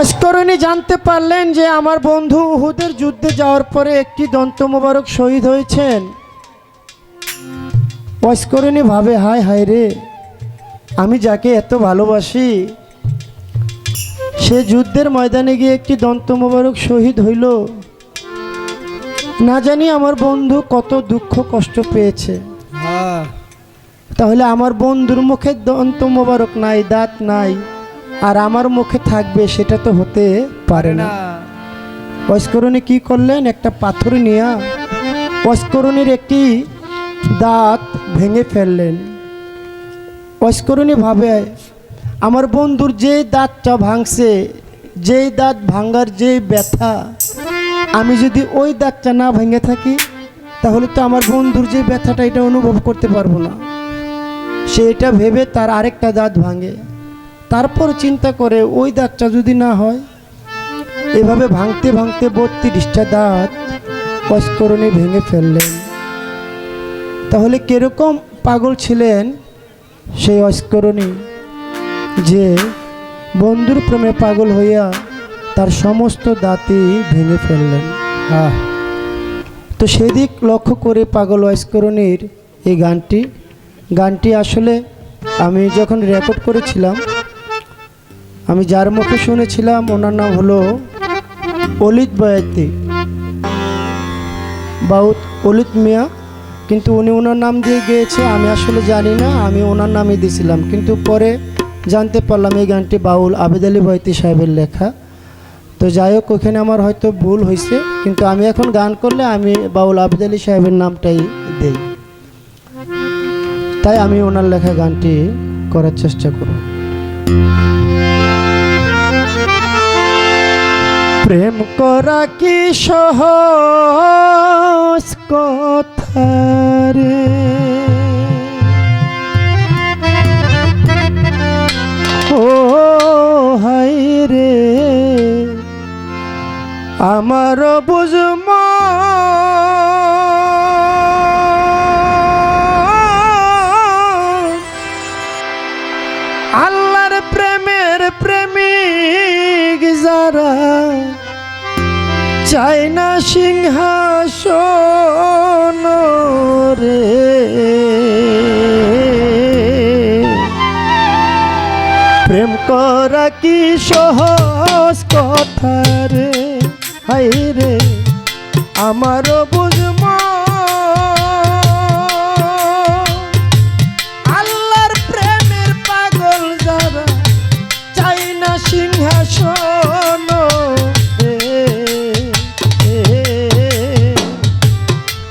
অস্করণী জানতে পারলেন যে আমার বন্ধু উহুদের যুদ্ধে যাওয়ার পরে একটি দন্ত মোবারক শহীদ হয়েছেন। অস্করণী ভাবে হায় হায় রে আমি যাকে এত ভালোবাসি সে যুদ্ধের ময়দানে গিয়ে একটি দন্ত মোবারক শহীদ হইল। না জানি আমার বন্ধু কত দুঃখ কষ্ট পেয়েছে। হ্যাঁ। তাহলে আমার বন্ধুর মুখে দন্ত মোবারক নাই দাঁত নাই। আর আমার মুখে থাকবে সেটা তো হতে পারে না। অস্করণী কি করলেন? একটা পাথর নিয়ে অস্করণীর একটি দাঁত ভেঙে ফেললেন। অস্করণী ভাবে, আমার বন্ধুর যে দাঁতটা ভাঙছে, যেই দাঁত ভাঙার যে ব্যথা, আমি যদি ওই দাঁতটা না ভেঙে থাকি, তাহলে তো আমার বন্ধুর যে ব্যথাটা এটা অনুভব করতে পারব না। সে এটা ভেবে তার আরেকটা দাঁত ভাঙে। তারপর চিন্তা করে, ওই দাঁতটা যদি না হয়? এভাবে ভাঙতে ভাঙতে বত্রিশটা দাঁত পস্করণে ভেঙে ফেললেন। তাহলে কীরকম পাগল ছিলেন সেই অস্করণী যে বন্ধুর প্রেমে পাগল হইয়া তার সমস্ত দাঁতই ভেঙে ফেললেন। হ্যাঁ তো সেদিক লক্ষ্য করে পাগল অস্করণীর এই গানটি। গানটি আসলে আমি যখন রেকর্ড করেছিলাম আমি যার মুখে শুনেছিলাম, ওনার নাম হলো অলিত বয়াতি। বাউত অলিত মিয়া। কিন্তু উনি ওনার নাম দিয়ে গিয়েছে, আমি আসলে জানি না, আমি ওনার নামই দিয়েছিলাম কিন্তু পরে জানতে পারলাম এই গানটি বাউল আবেদ আলী বয়তি সাহেবের লেখা। তো যাই হোক, ওখানে আমার হয়তো ভুল হয়েছে, কিন্তু আমি এখন গান করলে আমি বাউল আবেদ আলী সাহেবের নামটাই দেই। তাই আমি ওনার লেখা গানটি করার চেষ্টা করব। প্রেম করা কি সহজ কথা রে? ও হাই রে, আমার বুঝম আল্লাহর প্রেমের প্রেমিক যারা চাই না সিংহাসন রে। প্রেম করা কি সহজ কথা রে? হাই রে আমারও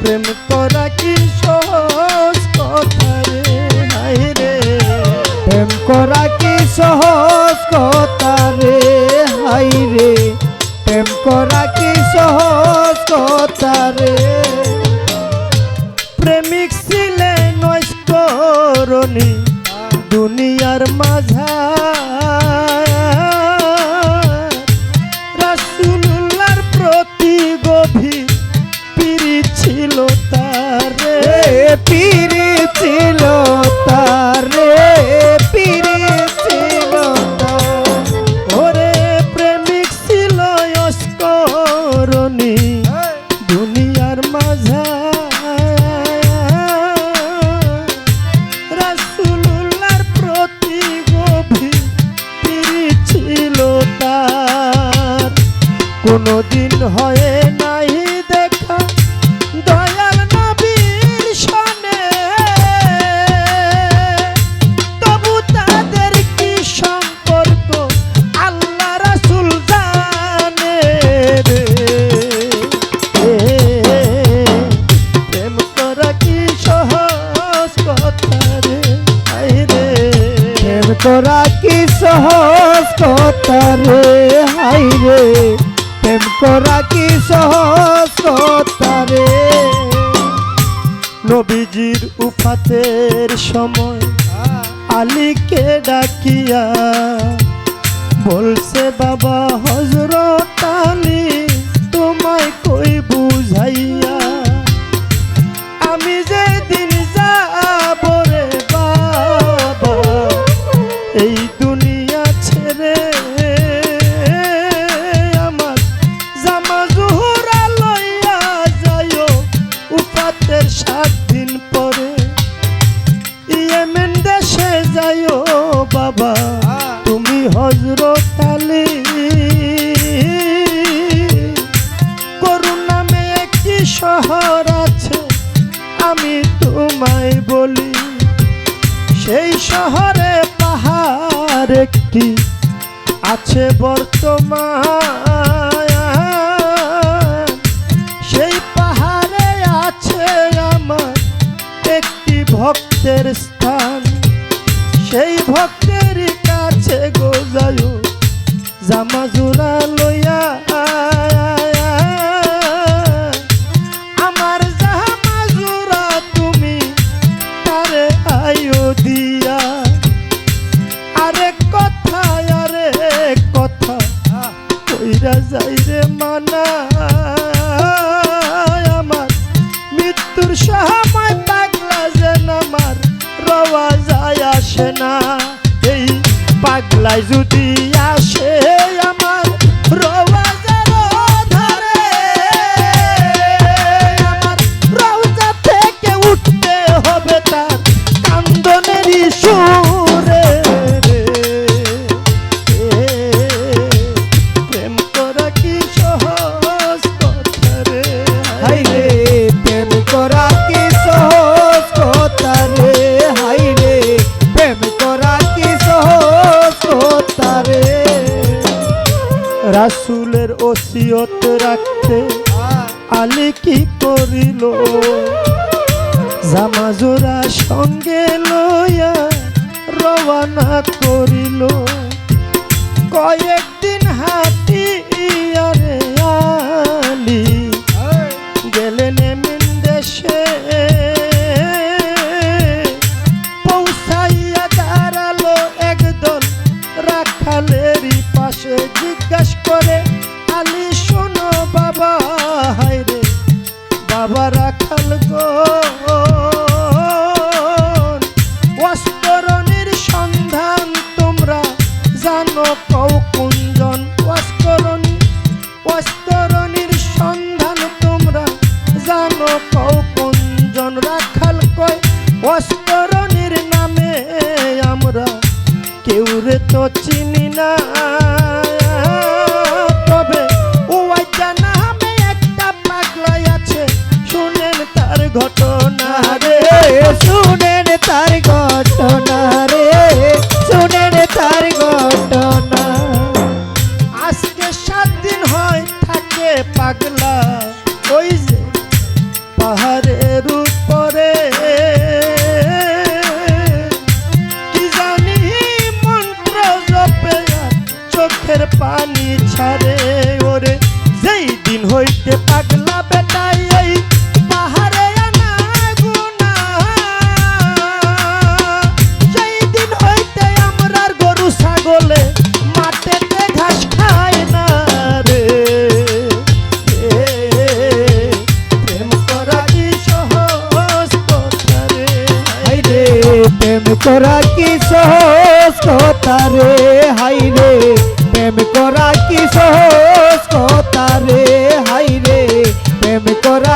প্রেম করা কি সহজ কথা রে? হাই রে। প্রেম করা কি সহজ কথা রে? হাই রে। প্রেম করা কি সহজ কথা রে? প্রেমিক ছিলেন দুনিয়ার মাঝা রে হাই রে প্রেম করা কি সহজ রে নবীজির উফাতের সময় আলীকে ডাকিয়া বলছে, বাবা হজরত আলী, তোমায় কই বুঝাইয়া আছে বর্তমান। কালে কি করিল? জামাজোরা সঙ্গে লইয়া রওনা করিল। কয়েক কৌ কুঞ্জন ভাস্করণ প্রেম করা কি সহজ কথা রে? হাই রে, প্রেম করা কি সহজ কথা রে? হাই প্রেম করা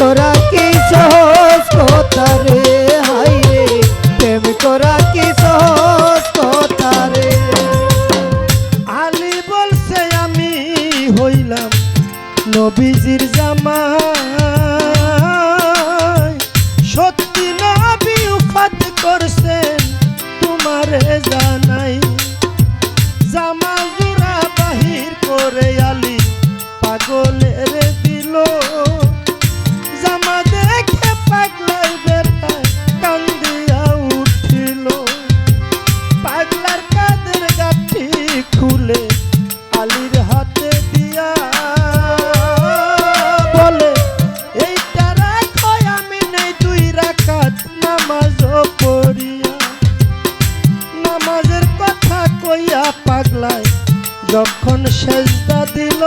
করা কি সহজ কথা রে? হাই রে, প্রেম করা কি সহজ কথা আলি বলছে, আমি হইলাম নবীজির জামা সত্যি নবী উফাত করছেন তোমারে জানাই। জামা জোড়া বাহির করে আলি পাগলের দিলো। যখন সেজদা দিল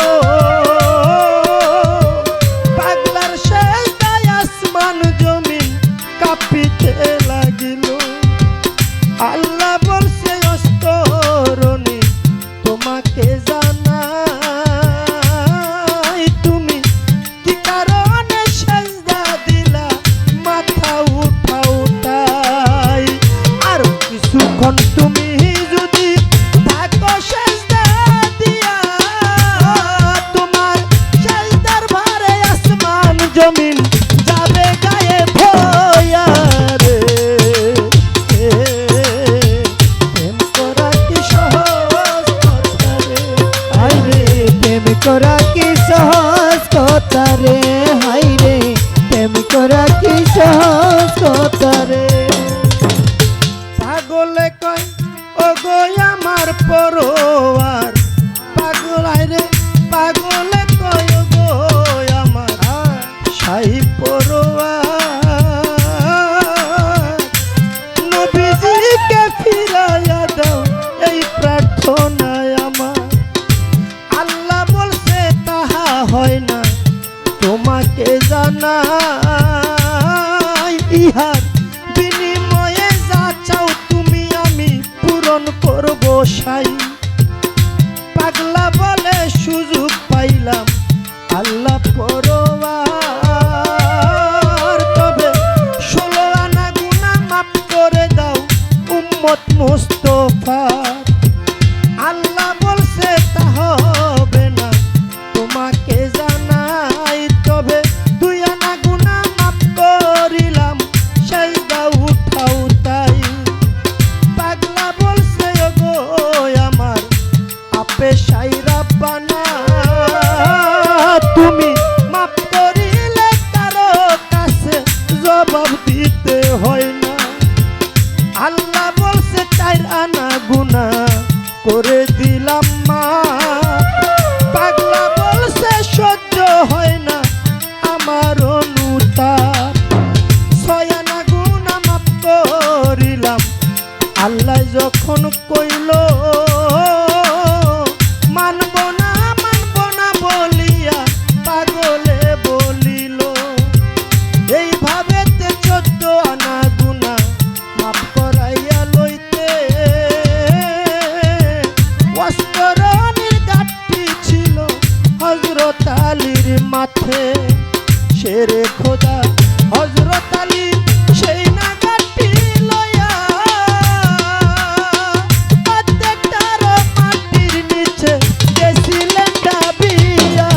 জমিন y por মোহাম্মদ মুস্তফা। করে আলীর মাঠে শেরে খোদা হজরত আলী সেই নাগাটি লয়া প্রত্যেকটার মাটির নিচে গেছিলেন ডাবিয়া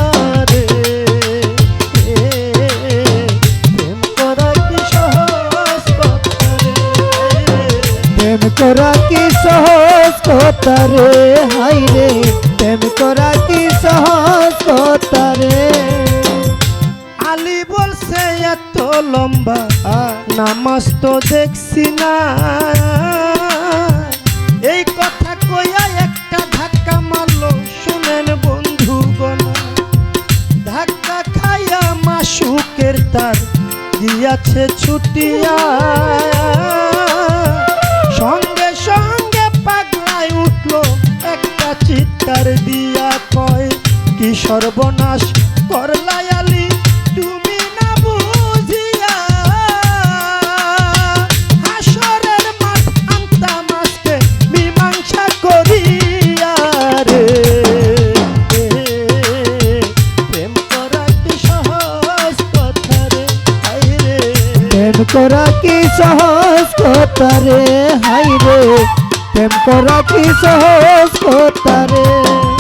রে প্রেম করা কি সহজ কথা রে? প্রেম করা কি সহজ কথা রে? হাই রে। মস্ত দেখছি না। এই কথা কইয়া একটা ধাক্কা মারলো, শুনেন বন্ধু গনা ধাক্কা খাইয়া মাসুকের তার দিয়াছে ছুটিয়া। সঙ্গে সঙ্গে পাগলায় উঠল একটা চিৎকার দিয়া কয়, কি সর্বনাশ করল সহজ কথা রে হাই রে প্রেম করা কি সহজ কথা রে? আরও অনেক কিছু